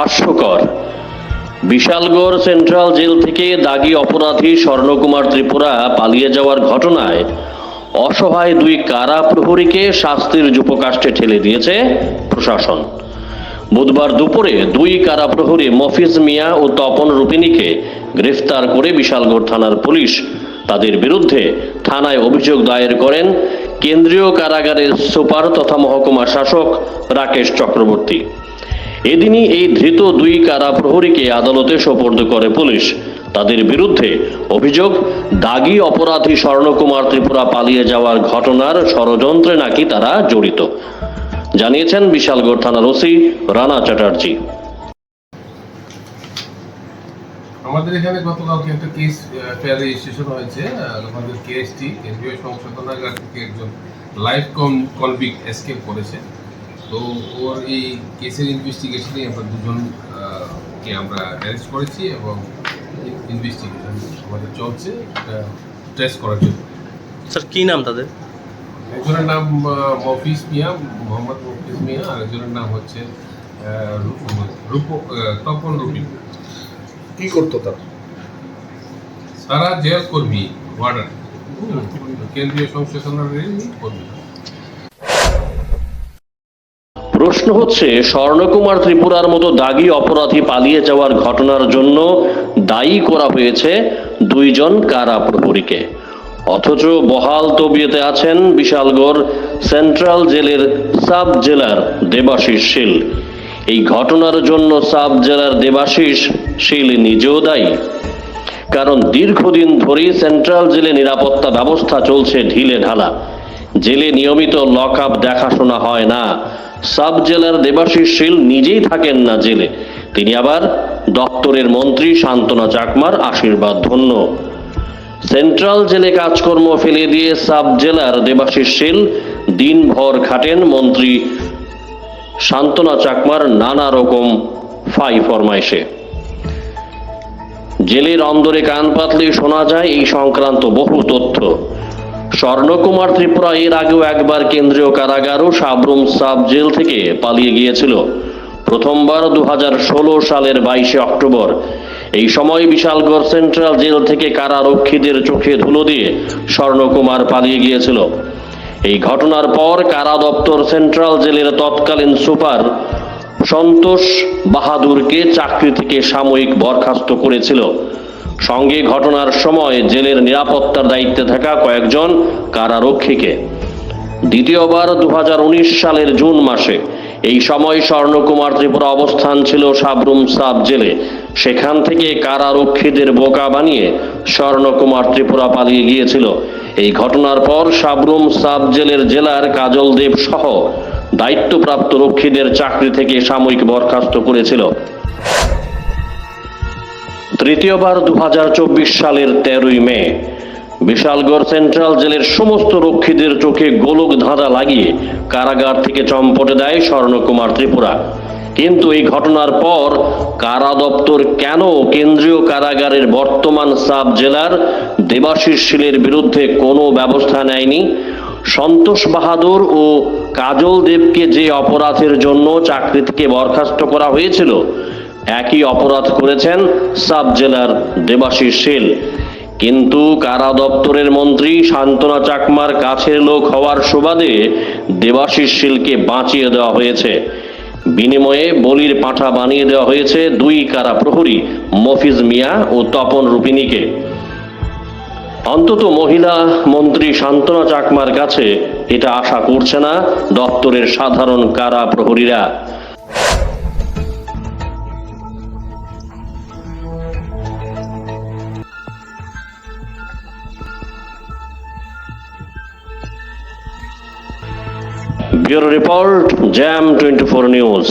হাস্যকর। Bishalgarh central jail থেকে দাগি অপরাধী স্বর্ণকুমার ত্রিপুরা পালিয়ে যাওয়ার ঘটনায় অসহায় দুই কারা প্রহরীকে শাস্তির যুপকাষ্টে ঠেলে দিয়েছে প্রশাসন। বুধবার দুপুরে দুই কারা প্রহরী মফিজ মিয়া ও তপন রূপিনীকে গ্রেফতার করে বিশালগড় থানার পুলিশ তাদের বিরুদ্ধে থানায় অভিযোগ দায়ের করেন কেন্দ্রীয় কারাগারের সুপার তথা মহকুমা শাসক রাকেশ চক্রবর্তী। এদিনই এই ধৃত দুই কারা প্রহরীকে আদালতে সোপর্দ করে পুলিশ। তাদের বিরুদ্ধে অভিযোগ, দাগি অপরাধী স্বর্ণকুমার ত্রিপুরা পালিয়ে যাওয়ার ঘটনার ষড়যন্ত্রে নাকি তারা জড়িত। জানিয়েছেন বিশালগড় থানার ওসি রানা চ্যাটার্জি। আমাদের এখানে গতকালকে একটা কেস ফেয়ার রেজিস্ট্রেশন হয়েছে। আমাদের কেএসটি কেন্দ্রীয় সংশোধনাগার থেকে একজন লাইফ কনভিক্ট এসকেপ করেছে। তো ওর এই কেসের ইনভেস্টিগেশনে আমরা দুজন আহ, আমরা অ্যারেস্ট করেছি এবং ইনভেস্টিগেশন আমাদের চলছে এটা ট্রেস করার জন্য। স্যার কি নাম তাদের? একজনের নাম মফিজ মিয়া মোহাম্মদ মফিজ মিয়া আর একজনের নাম হচ্ছে রূপ- রূপ তপন রুবি। কি করতো তারা? তারা জেল কর্মী ওয়ার্ডার। কেন্দ্রীয় সংশোধনাগারের কর্মী। প্রশ্ন হচ্ছে, স্বর্ণকুমার ত্রিপুরার মতো দাগি অপরাধী পালিয়ে যাওয়ার ঘটনার জন্য দায়ী করা হয়েছে দুইজন কারা প্রহরীকে। অথচ বহাল তবিয়তে আছেন বিশালগড় সেন্ট্রাল জেলের সাব জেলার দেবাশিস শীল। এই ঘটনার জন্য সাব জেলার দেবাশিস শীল নিজেও দায়ী। কারণ দীর্ঘদিন ধরেই সেন্ট্রাল জেলে নিরাপত্তা ব্যবস্থা চলছে ঢিলে ঢালা। জেলে নিয়মিত লক আপ দেখাশোনা হয় না। সাব জেলার দেবাশিস শীল নিজেই থাকেন না জেলে। তিনি আবার দপ্তরের মন্ত্রী শান্তনা চাকমার আশীর্বাদ ধন্য। সেন্ট্রাল জেলে কাজকর্ম ফেলে দিয়ে সাব জেলার দেবাশিস শীল দিনভর খাটেন মন্ত্রী শান্তনা চাকমার নানা রকম ফাই ফরমাইশে। জেলের অন্দরে কান পাতলে শোনা যায় এই সংক্রান্ত বহু তথ্য। স্বর্ণকুমার ত্রিপুরা এর আগেও একবার কেন্দ্রীয় কারাগার ও সাবরুম সাব জেল থেকে পালিয়ে গিয়েছিল। প্রথমবার দু হাজার ষোলো সালের বাইশে অক্টোবর। এই সময় বিশালগড় সেন্ট্রাল জেল থেকে কারারক্ষীদের চোখে ধুলো দিয়ে স্বর্ণকুমার পালিয়ে গিয়েছিল। এই ঘটনার পর কারা দপ্তর সেন্ট্রাল জেলের তৎকালীন সুপার সন্তোষ বাহাদুরকে চাকরি থেকে সাময়িক বরখাস্ত করেছিল। সঙ্গে ঘটনার সময় জেলের নিরাপত্তার দায়িত্বে থাকা কয়েকজন কারারক্ষীকে। দ্বিতীয়বার দু হাজার উনিশ সালের জুন মাসে এই সময় স্বর্ণকুমার ত্রিপুরা অবস্থান ছিল সাবরুম সাব জেলে। সেখান থেকে কারারক্ষীদের বোকা বানিয়ে স্বর্ণকুমার ত্রিপুরা পালিয়ে গিয়েছিল। এই ঘটনার পর সাবরুম সাব জেলের জেলার কাজল দেব সহ দায়িত্বপ্রাপ্ত রক্ষীদের চাকরি থেকে সাময়িক বরখাস্ত করেছিল। তৃতীয়বার দু হাজার চব্বিশ সালের তেরোই মে। বিশালগড় সেন্ট্রাল জেলের সমস্ত রক্ষীদের চোখে গোলক ধাঁধা লাগিয়ে কারাগার থেকে চম্পটে দেয় স্বর্ণকুমার ত্রিপুরা। কিন্তু এই ঘটনার পর কারা দপ্তর কেন কেন্দ্রীয় কারাগারের বর্তমান সাব জেলার দেবাশিস শীলের বিরুদ্ধে কোনো ব্যবস্থা নেয়নি? সন্তোষ বাহাদুর ও কাজল দেবকে যে অপরাধের জন্য চাকরি থেকে বরখাস্ত করা হয়েছিল একই অপরাধ করেছেন সাব জেলার দেবাশিস শীল। কিন্তু কারা দপ্তরের মন্ত্রী শান্তনা চাকমার কাছের লোক হওয়ার সুবাদে দেবাশিস শীলকে বাঁচিয়ে দেওয়া হয়েছে। বিনিময়ে বলির পাঁঠা বানিয়ে দেওয়া হয়েছে দুই কারা প্রহরী, মফিজ মিয়া ও তপন রূপিনীকে। অন্তত মহিলা মন্ত্রী শান্তনা চাকমার কাছে এটা আশা করছে না দপ্তরের সাধারণ কারা প্রহরীরা। Bureau report jam twenty four news